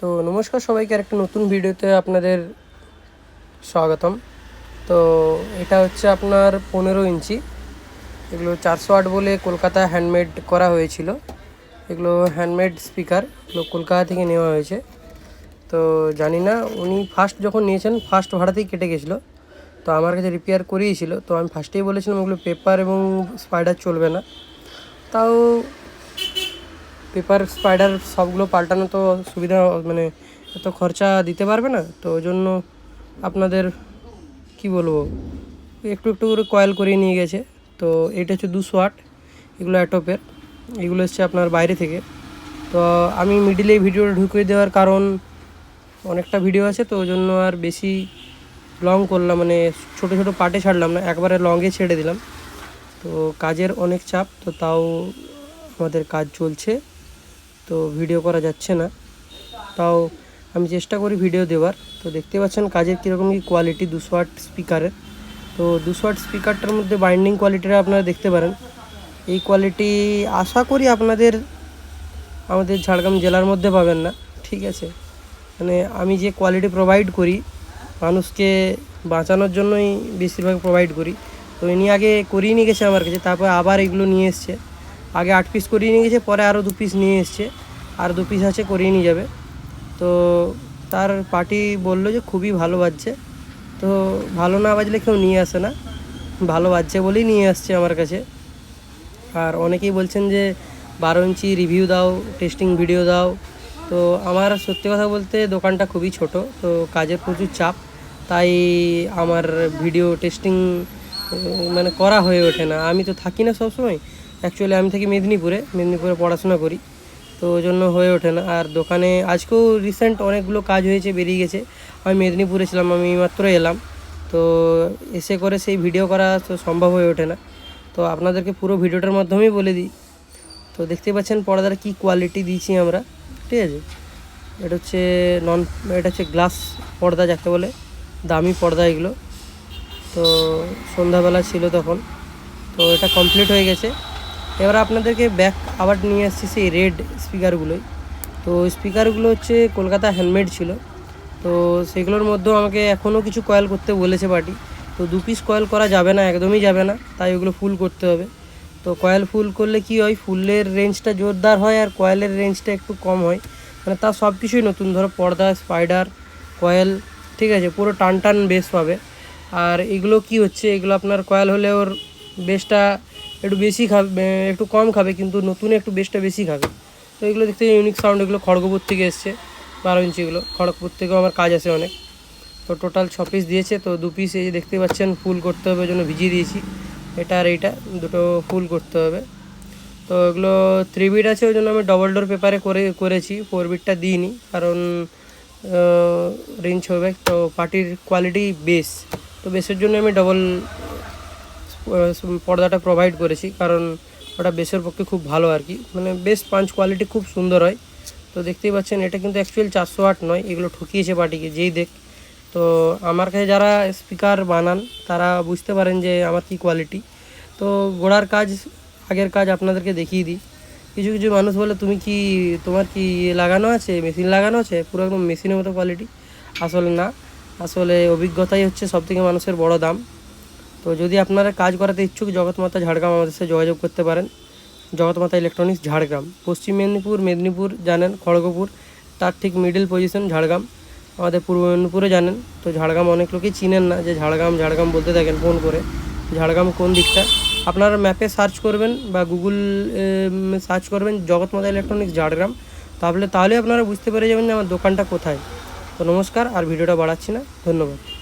তো নমস্কার সবাইকে আর একটা নতুন ভিডিওতে আপনাদের স্বাগতম। তো এটা হচ্ছে আপনার পনেরো ইঞ্চি। এগুলো চারশো আট বলে কলকাতা হ্যান্ডমেড করা হয়েছিল। এগুলো হ্যান্ডমেড স্পিকার এগুলো কলকাতা থেকে নেওয়া হয়েছে। তো জানি না, উনি ফার্স্ট যখন নিয়েছেন ফার্স্ট ভাড়াতেই কেটে গেছিল। তো আমার কাছে রিপেয়ার করিয়েছিল। তো আমি ফার্স্টেই বলেছিলাম, ওগুলো পেপার এবং স্পাইডার চলবে না। তাও পেপার স্পাইডার সবগুলো পাল্টানো তো সুবিধা মানে এত খরচা দিতে পারবে না। তো ওই জন্য আপনাদের কি বলব, একটু একটু করে কয়েল করিয়ে নিয়ে গেছে। তো এটা হচ্ছে দুশো আট, এগুলো অ্যাটোপের এগুলো হচ্ছে আপনার বাইরে থেকে। তো আমি মিডিলে ভিডিওটা ঢুকিয়ে দেওয়ার কারণ, অনেকটা ভিডিও আছে, তো ওই জন্য আর বেশি লং করলাম মানে ছোটো ছোটো পার্টে ছাড়লাম না, একবারে লংয়ে ছেড়ে দিলাম। তো কাজের অনেক চাপ, তো তাও আমাদের কাজ চলছে। তো ভিডিও করা যাচ্ছে না। তাও আমি চেষ্টা করি ভিডিও দেওয়ার। তো দেখতে পাচ্ছেন কাজের কীরকম কি কোয়ালিটি দুশো আট স্পিকারের তো দুশো আট স্পিকারটার মধ্যে বাইন্ডিং কোয়ালিটিটা আপনারা দেখতে পারেন। এই কোয়ালিটি আশা করি আপনাদের, আমাদের ঝাড়গ্রাম জেলার মধ্যে পাবেন না। ঠিক আছে? মানে আমি যে কোয়ালিটি প্রোভাইড করি, মানুষকে বাঁচানোর জন্যই বেশিরভাগ প্রোভাইড করি। তো ইনি আগে করিয়ে নিয়ে গেছে আমার কাছে, তারপর আবার এগুলো নিয়ে এসছে। আগে আট পিস করিয়ে নিয়ে গেছে, পরে আরও দু পিস নিয়ে এসছে। আর দু পিস আছে, করিয়ে নিয়ে যাবে। তো তার পার্টি বলল যে খুবই ভালো বাজছে। তো ভালো না বাজলে কেউ নিয়ে আসে না। ভালো বাজছে বলেই নিয়ে আসছে আমার কাছে। আর অনেকেই বলছেন যে, বারো ইঞ্চি রিভিউ দাও টেস্টিং ভিডিও দাও। তো আমার সত্যি কথা বলতে দোকানটা খুবই ছোট, তো কাজের প্রচুর চাপ। তাই আমার ভিডিও টেস্টিং মানে করা হয়ে ওঠে না। আমি তো থাকি না সবসময়। অ্যাকচুয়ালি আমি থাকি মেদিনীপুরে মেদিনীপুরে পড়াশোনা করি, তো ওই জন্য হয়ে ওঠে না। আর দোকানে আজকেও রিসেন্ট অনেকগুলো কাজ হয়েছে, বেরিয়ে গেছে। আমি মেদিনীপুরে ছিলাম, আমি মাত্র এলাম। তো এসে করে সেই ভিডিও করা তো সম্ভব হয়ে ওঠে না। তো আপনাদেরকে পুরো ভিডিওটার মাধ্যমেই বলে দিই। তো দেখতে পাচ্ছেন পর্দার কি কোয়ালিটি দিয়েছি আমরা, ঠিক আছে? এটা হচ্ছে নন এটা হচ্ছে গ্লাস পর্দা যাকে বলে, দামি পর্দা এগুলো। তো সন্ধ্যাবেলা ছিল তখন। তো এটা কমপ্লিট হয়ে গেছে। এবার আপনাদেরকে ব্যাক আবার নিয়ে আসছি সেই রেড স্পিকারগুলোই তো স্পিকারগুলো হচ্ছে কলকাতা হ্যান্ডমেড ছিল। তো সেগুলোর মধ্যেও আমাকে এখনও কিছু কয়েল করতে বলেছে পার্টি তো দু পিস কয়েল করা যাবে না, একদমই যাবে না। তাই ওগুলো ফুল করতে হবে। তো কয়েল ফুল করলে কি হয়? ফুলের রেঞ্জটা জোরদার হয় আর কয়েলের রেঞ্জটা একটু কম হয়। মানে তার সব কিছুই নতুন। ধরো পর্দা স্পাইডার কয়েল ঠিক আছে? পুরো টান টান বেস পাবে। আর এগুলো কি হচ্ছে? এগুলো আপনার কয়েল হলে ওর বেসটা একটু বেশি খাবে একটু কম খাবে, কিন্তু নতুন একটু বেসটা বেশি খাবে। তো এগুলো দেখতে ইউনিক সাউন্ড এগুলো খড়গপুর থেকে এসছে, বারো ইঞ্চিগুলো খড়গপুর থেকেও আমার কাজ আছে অনেক। তো টোটাল ছ পিস দিয়েছে, তো দু পিস এই যে দেখতে পাচ্ছেন, ফুল করতে হবে জন্য ভিজিয়ে দিয়েছি। এটা আর এইটা, দুটো ফুল করতে হবে। তো এগুলো থ্রি বিট আছে, ওই জন্য আমি ডবল ডোর পেপারে করে, করেছি। ফোর বিটটা দিইনি, কারণ রেঞ্জ হবে। তো পার্টির কোয়ালিটি বেস তো বেসের জন্য আমি ডবল পর্দাটা প্রোভাইড করেছি, কারণ ওটা বেসের পক্ষে খুব ভালো আর কি। মানে বেশ পাঞ্চ কোয়ালিটি খুব সুন্দর হয়। তো দেখতেই পাচ্ছেন, এটা কিন্তু অ্যাকচুয়ালি চারশো আট নয়, এগুলো ঠকিয়েছে পার্টিকে যেই দেখ। তো আমার কাছে যারা স্পিকার বানান, তারা বুঝতে পারেন যে আমার কি কোয়ালিটি তো গোড়ার কাজ, আগের কাজ আপনাদেরকে দেখিয়ে দিই। কিছু কিছু মানুষ বলে, তুমি কি, তোমার কি ইয়ে লাগানো আছে? মেশিন লাগানো আছে? পুরো একদম মেশিনের মতো কোয়ালিটি আসলে না। আসলে অভিজ্ঞতাই হচ্ছে সবথেকে মানুষের বড় দাম। তো যদি আপনারা কাজ করাতে ইচ্ছুক, জগৎমাতা ঝাড়গ্রাম আমাদের সাথে যোগাযোগ করতে পারেন। জগৎমাতা ইলেকট্রনিক্স ঝাড়গ্রাম। পশ্চিম মেদিনীপুর মেদিনীপুর জানেন, খড়গপুর, তার ঠিক মিডল পজিশন ঝাড়গ্রাম। আমাদের পূর্ব মেদিনীপুরে জানেন। তো ঝাড়গ্রাম অনেক লোকেই চিনেন না যে ঝাড়গ্রাম ঝাড়গ্রাম বলতে থাকেন ফোন করে। ঝাড়গ্রাম কোন দিকটা? আপনারা ম্যাপে সার্চ করবেন বা গুগল সার্চ করবেন জগৎমাতা ইলেকট্রনিক্স ঝাড়গ্রাম। তাহলে তাহলে আপনারা বুঝতে পেরে যাবেন যে আমার দোকানটা কোথায়। তো নমস্কার, আর ভিডিওটা বাড়াচ্ছি না। ধন্যবাদ।